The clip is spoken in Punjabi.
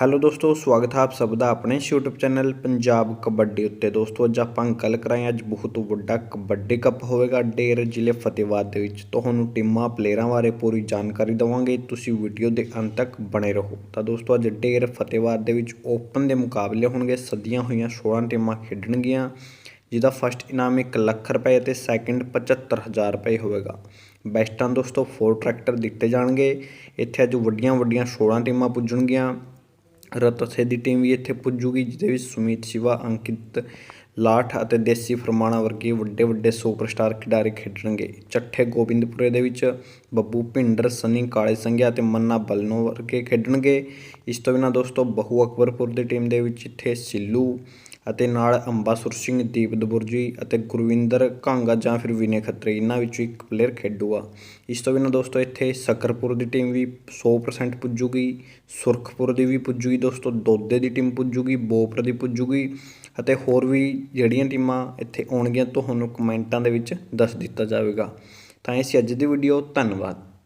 ਹੈਲੋ ਦੋਸਤੋ, ਸਵਾਗਤ ਹੈ ਆਪ ਸਭ ਦਾ ਆਪਣੇ ਇਸ YouTube ਚੈਨਲ ਪੰਜਾਬ ਕਬੱਡੀ ਉੱਤੇ। ਦੋਸਤੋ, ਅੱਜ ਆਪਾਂ ਗੱਲ ਕਰਾਂਗੇ, ਅੱਜ ਬਹੁਤ ਵੱਡਾ ਕਬੱਡੀ ਕੱਪ ਹੋਵੇਗਾ ਡੇਰ ਜ਼ਿਲ੍ਹੇ ਫਤਿਹਵਾਦ ਦੇ ਵਿੱਚ। ਤੁਹਾਨੂੰ ਟੀਮਾਂ ਪਲੇਅਰਾਂ ਬਾਰੇ ਪੂਰੀ ਜਾਣਕਾਰੀ ਦਵਾਂਗੇ। ਤੁਸੀਂ ਵੀਡੀਓ ਦੇ ਅੰਤ ਤੱਕ ਬਣੇ ਰਹੋ। ਤਾਂ ਦੋਸਤੋ, ਅੱਜ ਡੇਰ ਫਤਿਹਵਾਦ ਦੇ ਵਿੱਚ ਓਪਨ ਦੇ ਮੁਕਾਬਲੇ ਹੋਣਗੇ। ਸੱਦੀਆਂ ਹੋਈਆਂ 16 ਟੀਮਾਂ ਖੇਡਣਗੀਆਂ, ਜਿਹਦਾ ਫਸਟ ਇਨਾਮ 1 ਲੱਖ ਰੁਪਏ ਅਤੇ ਸੈਕਿੰਡ 75000 ਰੁਪਏ ਹੋਵੇਗਾ। ਬੈਸਟਾਂ ਦੋਸਤੋ 4 ਟਰੈਕਟਰ ਦਿੱਤੇ ਜਾਣਗੇ। ਇੱਥੇ ਅੱਜ ਵੱਡੀਆਂ ਵੱਡੀਆਂ 16 ਟੀਮਾਂ ਪੁੱਜਣਗੀਆਂ। ਰਤਸੇ ਦੀ ਟੀਮ ਵੀ ਇੱਥੇ ਪੁੱਜੂਗੀ, ਜਿਹਦੇ ਵਿੱਚ ਸੁਮੀਤ ਸ਼ਿਵਾ, ਅੰਕਿਤ ਲਾਠ ਅਤੇ ਦੇਸੀ ਫਰਮਾਣਾ ਵਰਗੇ ਵੱਡੇ ਵੱਡੇ ਸੁਪਰਸਟਾਰ ਖਿਡਾਰੀ ਖੇਡਣਗੇ। ਚੱਠੇ ਗੋਬਿੰਦਪੁਰੇ ਦੇ ਵਿੱਚ ਬੱਬੂ ਭਿੰਡਰ, ਸਨੀ ਕਾਲੇ ਸੰਘਿਆ ਅਤੇ ਮੰਨਾ ਬਲਨੋ ਵਰਗੇ ਖੇਡਣਗੇ। ਇਸ ਤੋਂ ਬਿਨਾਂ ਦੋਸਤੋ, ਬਹੂ ਅਕਬਰਪੁਰ ਦੀ ਟੀਮ ਦੇ ਵਿੱਚ ਇੱਥੇ ਸਿੱਲੂ ਅਤੇ ਨਾਲ ਅੰਬਾਸੁਰ ਸਿੰਘ ਦੀਪ ਦਬੁਰਜੀ ਅਤੇ ਗੁਰਵਿੰਦਰ ਕਾਂਗਾ ਜਾਂ ਫਿਰ ਵਿਨੇ ਖੱਤਰੀ ਇਹਨਾਂ ਵਿੱਚੋਂ ਇੱਕ ਪਲੇਅਰ ਖੇਡੂਗਾ ਇਸ ਤੋਂ ਬਿਨਾਂ ਦੋਸਤੋ, ਇੱਥੇ ਸਕਰਪੁਰ ਦੀ ਟੀਮ ਵੀ 100% ਪੁੱਜੂਗੀ, ਸੁਰਖਪੁਰ ਦੀ ਵੀ ਪੁੱਜੂਗੀ ਦੋਸਤੋ, ਦੋਦੇ ਦੀ ਟੀਮ ਪੁੱਜੂਗੀ, ਬੋਪਰ ਦੀ ਪੁੱਜੂਗੀ ਅਤੇ ਹੋਰ ਵੀ ਜਿਹੜੀਆਂ ਟੀਮਾਂ ਇੱਥੇ ਆਉਣਗੀਆਂ, ਤੁਹਾਨੂੰ ਕਮੈਂਟਾਂ ਦੇ ਵਿੱਚ ਦੱਸ ਦਿੱਤਾ ਜਾਵੇਗਾ। ਤਾਂ ਇਹ ਸੀ ਅੱਜ ਦੀ ਵੀਡੀਓ ਧੰਨਵਾਦ।